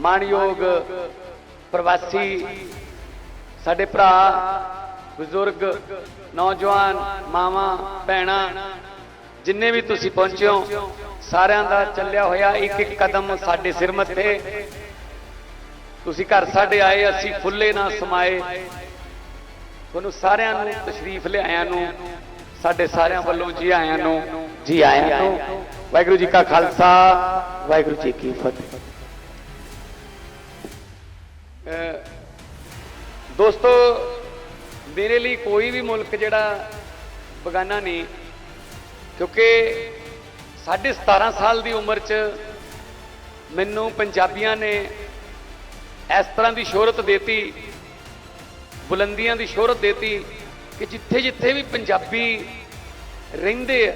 ਮਾਨਯੋਗ ਪ੍ਰਵਾਸੀ ਸਾਡੇ ਭਰਾ, ਬਜ਼ੁਰਗ, ਨੌਜਵਾਨ, ਮਾਵਾਂ, ਭੈਣਾਂ, ਜਿੰਨੇ ਵੀ ਤੁਸੀਂ ਪਹੁੰਚੇ ਹੋ, ਸਾਰਿਆਂ ਦਾ ਚੱਲਿਆ ਹੋਇਆ ਇੱਕ ਇੱਕ ਕਦਮ ਸਾਡੇ ਸਿਰ ਮੱਥੇ। ਤੁਸੀਂ ਘਰ ਸਾਡੇ ਆਏ, ਅਸੀਂ ਫੁੱਲੇ ਨਾ ਸਮਾਏ। ਤੁਹਾਨੂੰ ਸਾਰਿਆਂ ਨੂੰ ਤਸ਼ਰੀਫ ਲਿਆਇਆਂ ਨੂੰ, ਸਾਡੇ ਸਾਰਿਆਂ ਵੱਲੋਂ ਜੀ ਆਇਆਂ ਨੂੰ, ਜੀ ਆਇਆਂ ਨੂੰ। ਵਾਹਿਗੁਰੂ ਜੀ ਕਾ ਖਾਲਸਾ, ਵਾਹਿਗੁਰੂ ਜੀ ਕੀ ਫਤਿਹ। ਦੋਸਤੋ, ਮੇਰੇ ਲਈ ਕੋਈ ਵੀ ਮੁਲਕ ਜਿਹੜਾ ਬਗਾਨਾ ਨਹੀਂ, ਕਿਉਂਕਿ ਸਾਢੇ 17 ਸਾਲ ਦੀ ਉਮਰ 'ਚ ਮੈਨੂੰ ਪੰਜਾਬੀਆਂ ਨੇ ਇਸ ਤਰ੍ਹਾਂ ਦੀ ਸ਼ੋਹਰਤ ਦੇਤੀ, ਬੁਲੰਦੀਆਂ ਦੀ ਸ਼ੋਹਰਤ ਦੇਤੀ ਕਿ ਜਿੱਥੇ ਜਿੱਥੇ ਵੀ ਪੰਜਾਬੀ ਰਹਿੰਦੇ ਆ,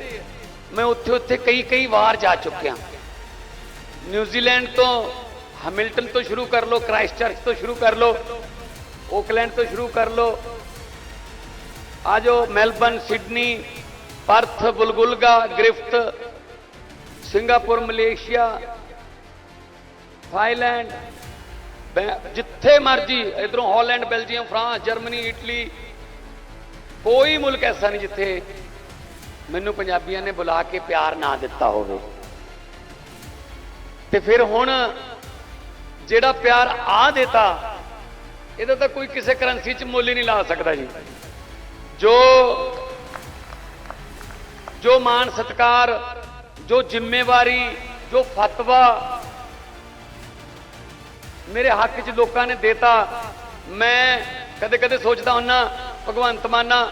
ਮੈਂ ਉੱਥੇ ਉੱਥੇ ਕਈ ਕਈ ਵਾਰ ਜਾ ਚੁੱਕਿਆ। ਨਿਊਜ਼ੀਲੈਂਡ ਤੋਂ ਹੈਮਿਲਟਨ ਤੋਂ ਸ਼ੁਰੂ ਕਰ ਲਓ ਕ੍ਰਾਈਸਟਚਰਚ ਤੋਂ ਸ਼ੁਰੂ ਕਰ ਲਓ ਓਕਲੈਂਡ ਤੋਂ ਸ਼ੁਰੂ ਕਰ ਲਓ। ਆ ਜਾਓ ਮੈਲਬਨ ਸਿਡਨੀ ਪਰਥ ਬੁਲਗੁਲਗਾ ਗ੍ਰਿਫਤ ਸਿੰਗਾਪੁਰ ਮਲੇਸ਼ੀਆ ਥਾਈਲੈਂਡ ਬੈ- ਜਿੱਥੇ ਮਰਜ਼ੀ, ਇਧਰੋਂ Holland Belgium France Germany Italy ਕੋਈ ਮੁਲਕ ਐਸਾ ਨਹੀਂ ਜਿੱਥੇ ਮੈਨੂੰ ਪੰਜਾਬੀਆਂ ਨੇ ਬੁਲਾ ਕੇ ਪਿਆਰ ਨਾ ਦਿੱਤਾ ਹੋਵੇ। ਤੇ ਫਿਰ ਹੁਣ ਜਿਹੜਾ ਪਿਆਰ ਆ ਦਿੱਤਾ, ਇਹਦਾ ਤਾਂ ਕੋਈ ਕਿਸੇ ਕਰੰਸੀ 'ਚ ਮੁੱਲ ਹੀ ਨਹੀਂ ਲਾ ਸਕਦਾ ਜੀ। ਜੋ ਜੋ ਮਾਣ ਸਤਕਾਰ, ਜੋ ਜ਼ਿੰਮੇਵਾਰੀ, ਜੋ ਫਤਵਾ ਮੇਰੇ ਹੱਕ 'ਚ ਲੋਕਾਂ ਨੇ ਦਿੱਤਾ, ਮੈਂ ਕਦੇ ਕਦੇ ਸੋਚਦਾ ਹੁੰਨਾ, ਭਗਵੰਤ ਮਾਨਾ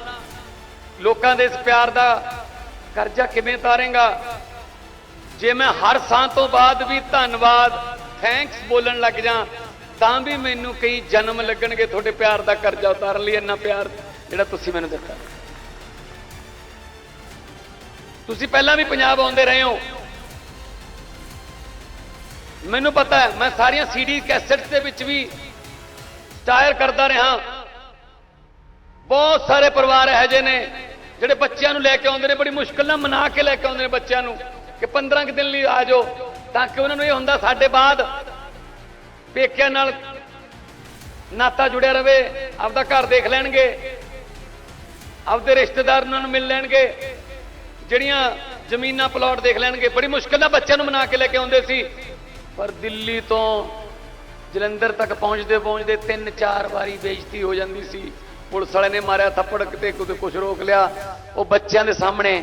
ਲੋਕਾਂ ਦੇ ਇਸ ਪਿਆਰ ਦਾ ਕਰਜ਼ਾ ਕਿਵੇਂ ਉਤਾਰੇਗਾ? ਜੇ ਮੈਂ ਹਰ ਸਾਹ ਤੋਂ ਬਾਅਦ ਵੀ ਧੰਨਵਾਦ ਥੈਂਕਸ ਬੋਲਣ ਲੱਗ ਜਾ। ਤਾਂ ਵੀ ਮੈਨੂੰ ਕਈ ਜਨਮ ਲੱਗਣਗੇ ਤੁਹਾਡੇ ਪਿਆਰ ਦਾ ਕਰਜ਼ਾ ਉਤਾਰਨ ਲਈ, ਇੰਨਾ ਪਿਆਰ ਜਿਹੜਾ ਤੁਸੀਂ ਮੈਨੂੰ ਦਿੱਤਾ। ਤੁਸੀਂ ਪਹਿਲਾਂ ਵੀ ਪੰਜਾਬ ਆਉਂਦੇ ਰਹੇ ਹੋ। ਮੈਨੂੰ ਪਤਾ ਹੈ, ਮੈਂ ਸਾਰੀਆਂ ਸੀਡੀ ਕੈਸੇਟਸ ਦੇ ਵਿੱਚ ਵੀ ਸਟਾਇਰ ਕਰਦਾ ਰਿਹਾ। ਬਹੁਤ ਸਾਰੇ ਪਰਿਵਾਰ ਇਹੋ ਜਿਹੇ ਨੇ ਜਿਹੜੇ ਬੱਚਿਆਂ ਨੂੰ ਲੈ ਕੇ ਆਉਂਦੇ ਨੇ, ਬੜੀ ਮੁਸ਼ਕਲ ਨਾਲ ਮਨਾ ਕੇ ਲੈ ਕੇ ਆਉਂਦੇ ਨੇ ਬੱਚਿਆਂ ਨੂੰ ਕਿ 15 ਕੁ ਦਿਨ ਲਈ ਆ ਜਾਓ। ਤਾਂ ਕਿ ਉਹਨਾਂ ਨੂੰ ਇਹ ਹੁੰਦਾ ਸਾਡੇ ਬਾਅਦ ਪੇਕਿਆਂ ਨਾਲ ਨਾਤਾ ਜੁੜਿਆ ਰਵੇ, ਆਪਦਾ ਘਰ ਦੇਖ ਲੈਣਗੇ, ਆਪਦੇ ਰਿਸ਼ਤੇਦਾਰ ਉਹਨਾਂ ਨੂੰ ਮਿਲ ਲੈਣਗੇ, ਜਿਹੜੀਆਂ ਜ਼ਮੀਨਾਂ ਪਲਾਟ ਦੇਖ ਲੈਣਗੇ। ਬੜੀ ਮੁਸ਼ਕਲ ਨਾਲ ਬੱਚਿਆਂ ਨੂੰ ਮਨਾ ਕੇ ਲੈ ਕੇ ਆਉਂਦੇ ਸੀ। ਪਰ ਦਿੱਲੀ ਤੋਂ ਜਲੰਧਰ ਤੱਕ ਪਹੁੰਚਦੇ ਪਹੁੰਚਦੇ ਤਿੰਨ ਚਾਰ ਵਾਰੀ ਬੇਇੱਜ਼ਤੀ ਹੋ ਜਾਂਦੀ ਸੀ। ਪੁਲਿਸ ਵਾਲੇ ਨੇ ਮਾਰਿਆ ਥੱਪੜ ਤੇ ਕੁਝ ਕੁਝ ਰੋਕ ਲਿਆ। ਉਹ ਬੱਚਿਆਂ ਦੇ ਸਾਹਮਣੇ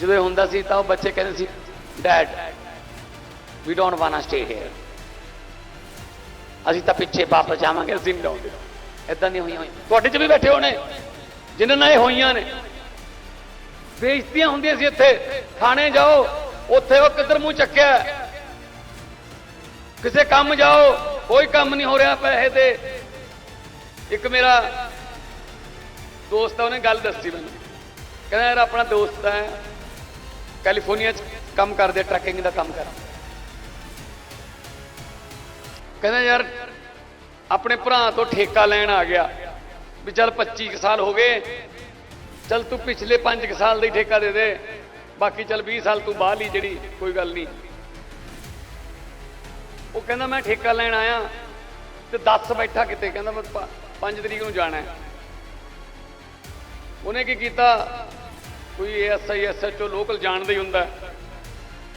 ਜਦੋਂ ਇਹ ਹੁੰਦਾ ਸੀ ਤਾਂ ਉਹ ਬੱਚੇ ਕਹਿੰਦੇ ਸੀ, dad we don't want stay here ਅਸੀਂ ਤਾਂ ਪਿੱਛੇ ਵਾਪਸ ਜਾਵਾਂਗੇ, ਅਸੀਂ ਨਹੀਂ ਰਹੋਗੇ ਇਦਾਂ ਨਹੀਂ ਹੋਈਆਂ ਤੁਹਾਡੇ ਚ ਵੀ ਬੈਠੇ ਹੋਣੇ, ਜਿਨ੍ਹਾਂ ਨਾਲ ਇਹ ਹੋਈਆਂ ਨੇ। ਬੇਇੱਜ਼ਤੀਆਂ ਹੁੰਦੀਆਂ ਸੀ ਇੱਥੇ। ਥਾਣੇ ਜਾਓ, ਉੱਥੇ ਉਹ ਕਿੱਧਰ ਮੂੰਹ ਚੱਕਿਆ? ਕਿਸੇ ਕੰਮ ਜਾਓ, ਕੋਈ ਕੰਮ ਨਹੀਂ ਹੋ ਰਿਹਾ ਪੈਸੇ ਤੇ ਇੱਕ ਮੇਰਾ ਦੋਸਤ ਆ, ਉਹਨੇ ਗੱਲ ਦੱਸੀ ਮੈਨੂੰ। ਕਹਿੰਦਾ, ਯਾਰ, ਆਪਣਾ ਦੋਸਤ ਹੈ। ਕੈਲੀਫੋਰਨੀਆ 'ਚ ਕੰਮ ਕਰਦੇ ਟਰੱਕਿੰਗ ਦਾ ਕੰਮ ਕਰਦਾ ਕਹਿੰਦਾ ਯਾਰ, ਆਪਣੇ ਭਰਾ ਤੋਂ ਠੇਕਾ ਲੈਣ ਆ ਗਿਆ ਵੀ ਚੱਲ 25 ਕੁ ਸਾਲ ਹੋ ਗਏ, ਚੱਲ ਤੂੰ ਪਿਛਲੇ 5 ਕੁ ਸਾਲ ਦਾ ਹੀ ਠੇਕਾ ਦੇ ਦੇ, ਬਾਕੀ ਚੱਲ 20 ਸਾਲ ਤੂੰ ਬਾਹਰ ਲਈ ਜਿਹੜੀ, ਕੋਈ ਗੱਲ ਨਹੀਂ। ਉਹ ਕਹਿੰਦਾ ਮੈਂ ਠੇਕਾ ਲੈਣ ਆਇਆ ਤੇ 10 ਬੈਠਾ ਕਿਤੇ, ਕਹਿੰਦਾ ਮੈਂ 5 ਤਰੀਕ ਨੂੰ ਜਾਣਾ ਹੈ। ਉਹਨੇ ਕੀ ਕੀਤਾ? ਕੋਈ ਐਸਆਈ ਐਸਐਚਓ ਲੋਕਲ ਜਾਣਦਾ ਹੀ ਹੁੰਦਾ।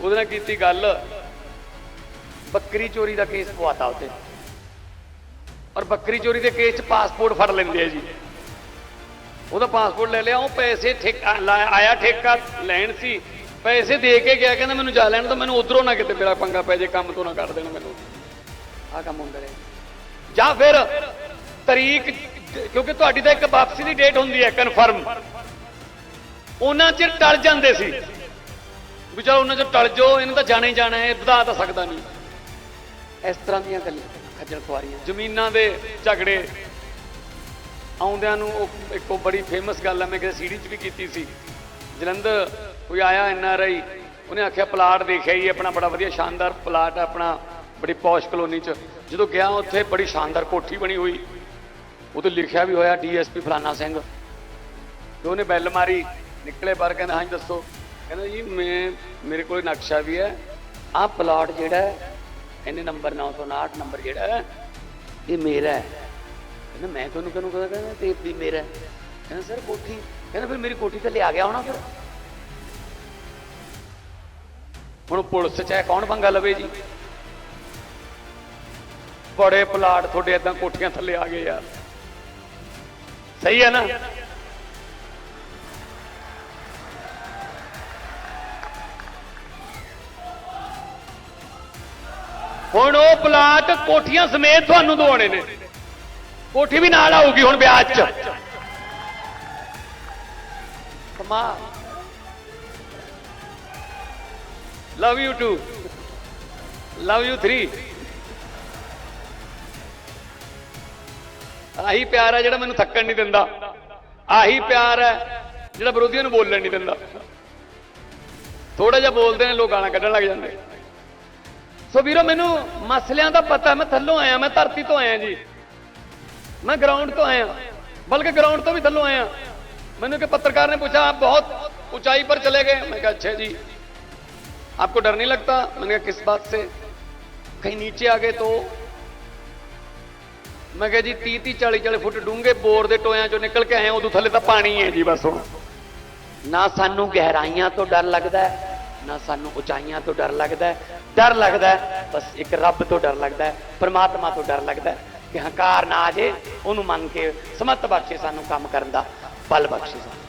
ਉਹਦੇ ਨਾਲ ਕੀਤੀ ਗੱਲ। ਬੱਕਰੀ ਚੋਰੀ ਦਾ ਕੇਸ ਪਵਾਤਾ ਉੱਤੇ ਔਰ ਬੱਕਰੀ ਚੋਰੀ ਦੇ ਕੇਸ 'ਚ ਪਾਸਪੋਰਟ ਫੜ ਲੈਂਦੇ ਆ ਜੀ। ਉਹਦਾ ਪਾਸਪੋਰਟ ਲੈ ਲਿਆ, ਉਹ ਪੈਸੇ ਠੇਕਾ ਲਾਇਆ- ਆਇਆ ਠੇਕਾ ਲੈਣ ਸੀ। ਪੈਸੇ ਦੇ ਕੇ ਗਿਆ, ਕਹਿੰਦਾ ਮੈਨੂੰ ਜਾ ਲੈਣ ਤਾਂ ਮੈਨੂੰ ਉਧਰੋਂ ਨਾ ਕਿਤੇ ਮੇਰਾ ਪੰਗਾ ਪੈ ਜੇ, ਕੰਮ ਤੋਂ ਨਾ ਕਰ ਦੇਣ ਮੈਨੂੰ। ਆ ਕੰਮ ਹੁੰਦਾ ਰਿਹਾ। ਜਾਂ ਫਿਰ ਤਰੀਕ, ਕਿਉਂਕਿ ਤੁਹਾਡੀ ਤਾਂ ਇੱਕ ਵਾਪਸੀ ਦੀ ਡੇਟ ਹੁੰਦੀ ਹੈ ਕਨਫਰਮ ਉਹਨਾਂ ਚਿਰ ਟਲ ਜਾਂਦੇ ਸੀ। ਵੀ ਚਲੋ ਉਹਨਾਂ ਚ ਟਲ ਜਾਓ, ਇਹਨੂੰ ਤਾਂ ਜਾਣਾ ਹੀ ਜਾਣਾ ਹੈ, ਵਧਾ ਤਾਂ ਸਕਦਾ ਨਹੀਂ। ਇਸ ਤਰ੍ਹਾਂ ਦੀਆਂ ਗੱਲਾਂ, ਖੱਜਲ ਖੁਆਰੀਆਂ। ਜ਼ਮੀਨਾਂ ਦੇ ਝਗੜੇ ਆਉਂਦਿਆਂ ਨੂੰ ਉਹ ਇੱਕ ਉਹ ਬੜੀ ਫੇਮਸ ਗੱਲ ਹੈ, ਮੈਂ ਕਿਸੇ ਸੀੜੀ 'ਚ ਵੀ ਕੀਤੀ ਸੀ। ਜਲੰਧਰ ਕੋਈ ਆਇਆ ਐਨ ਆਰ ਆਈ, ਉਹਨੇ ਆਖਿਆ, ਪਲਾਟ ਦੇਖਿਆ ਹੀ ਆਪਣਾ ਬੜਾ ਵਧੀਆ ਸ਼ਾਨਦਾਰ ਪਲਾਟ ਹੈ, ਆਪਣਾ ਬੜੀ ਪੌਸ਼ ਕਲੋਨੀ 'ਚ। ਜਦੋਂ ਗਿਆ ਉੱਥੇ ਬੜੀ ਸ਼ਾਨਦਾਰ ਕੋਠੀ ਬਣੀ ਹੋਈ। ਉਹਤੇ ਲਿਖਿਆ ਵੀ ਹੋਇਆ ਡੀਐਸਪੀ ਫਲਾਨਾ ਸਿੰਘ। ਤੇ ਉਹਨੇ ਬੈਲ ਮਾਰੀ, ਨਿਕਲੇ ਬਾਹਰ, ਕਹਿੰਦਾ ਹਾਂਜੀ ਦੱਸੋ। ਕਹਿੰਦਾ, ਜੀ, ਮੈਂ, ਮੇਰੇ ਕੋਲ ਨਕਸ਼ਾ ਵੀ ਹੈ। ਆਹ ਪਲਾਟ ਜਿਹੜਾ ਇਹਨੇ ਨੰਬਰ 959 ਨੰਬਰ ਜਿਹੜਾ ਇਹ ਮੇਰਾ ਹੈ। ਕਹਿੰਦਾ ਮੈਂ ਤੁਹਾਨੂੰ ਕਿਹਨੂੰ ਕਹਦਾ, ਕਹਿੰਦਾ ਤੇ ਵੀ ਮੇਰਾ ਕਹਿੰਦਾ, ਸਰ, ਕੋਠੀ। ਕਹਿੰਦਾ, ਫਿਰ ਮੇਰੀ ਕੋਠੀ ਥੱਲੇ ਆ ਗਿਆ ਹੋਣਾ ਫਿਰ? ਹੁਣ ਪੁਲਿਸ ਚ ਹੈ, ਕੌਣ ਪੰਗਾ ਲਵੇ ਜੀ? ਬੜੇ ਪਲਾਟ ਤੁਹਾਡੇ ਏਦਾਂ ਕੋਠੀਆਂ ਥੱਲੇ ਆ ਗਏ ਯਾਰ ਸਹੀ ਹੈ ਨਾ? ਹੁਣ ਉਹ ਪਲਾਟ ਕੋਠੀਆਂ ਸਮੇਤ ਤੁਹਾਨੂੰ ਦਵਾਉਣੇ ਨੇ। ਕੋਠੀ ਵੀ ਨਾਲ ਆਊਗੀ ਹੁਣ ਵਿਆਜ ਚ। ਕਮਾਲ। Love you too love you 3 ਆਹੀ ਪਿਆਰ ਹੈ ਜਿਹੜਾ ਮੈਨੂੰ ਥੱਕਣ ਨਹੀਂ ਦਿੰਦਾ। ਆਹੀ ਪਿਆਰ ਹੈ ਜਿਹੜਾ ਵਿਰੋਧੀਆਂ ਨੂੰ ਬੋਲਣ ਨਹੀਂ ਦਿੰਦਾ। ਥੋੜਾ ਜਿਹਾ ਬੋਲਦੇ ਨੇ, ਲੋਕ ਗਾਲਾਂ ਕੱਢਣ ਲੱਗ ਜਾਂਦੇ। ਸੋ ਵੀਰੋ ਮੈਨੂੰ ਮਸਲਿਆਂ ਦਾ ਪਤਾ ਮੈਂ ਥੱਲੋਂ ਆਇਆ ਮੈਂ ਧਰਤੀ ਤੋਂ ਆਇਆ ਜੀ मैं ग्राउंड तो आया बल्कि ग्राउंड तो भी थल्लो आया मैंने कि पत्रकार ने पूछा आप बहुत ऊंचाई पर चले गए मैं कहा अच्छा जी आपको डर नहीं लगता मैंने कहा किस बात से कहीं नीचे आ गए तो मैं कहा जी तीह तीह चाली चाली फुट डूंगे बोर ਦੇ ਟੋਇਆਂ ਚੋਂ ਨਿਕਲ ਕੇ ਆਏ ਉਦੋਂ ਥੱਲੇ ਤਾਂ ਪਾਣੀ ਹੈ ਜੀ ਬਸ ਹੁਣ ਨਾ ਸਾਨੂੰ ਗਹਿਰਾਈਆਂ ਤੋਂ ਡਰ ਲੱਗਦਾ ਹੈ ਨਾ ਸਾਨੂੰ ਉਚਾਈਆਂ ਤੋਂ ਡਰ ਲੱਗਦਾ ਹੈ, ਡਰ ਲੱਗਦਾ ਹੈ, ਬਸ ਇੱਕ ਰੱਬ ਤੋਂ ਡਰ ਲੱਗਦਾ ਹੈ, ਪ੍ਰਮਾਤਮਾ ਤੋਂ ਡਰ ਲੱਗਦਾ ਹੈ ਕਿ ਹੰਕਾਰ ਨਾ ਆ ਜੇ, ਉਹਨੂੰ ਮੰਨ ਕੇ ਸਮਤ ਬਖਸ਼ੇ ਸਾਨੂੰ ਕੰਮ ਕਰਨ ਦਾ, ਬਲ ਬਖਸ਼ੇ ਸਾਨੂੰ।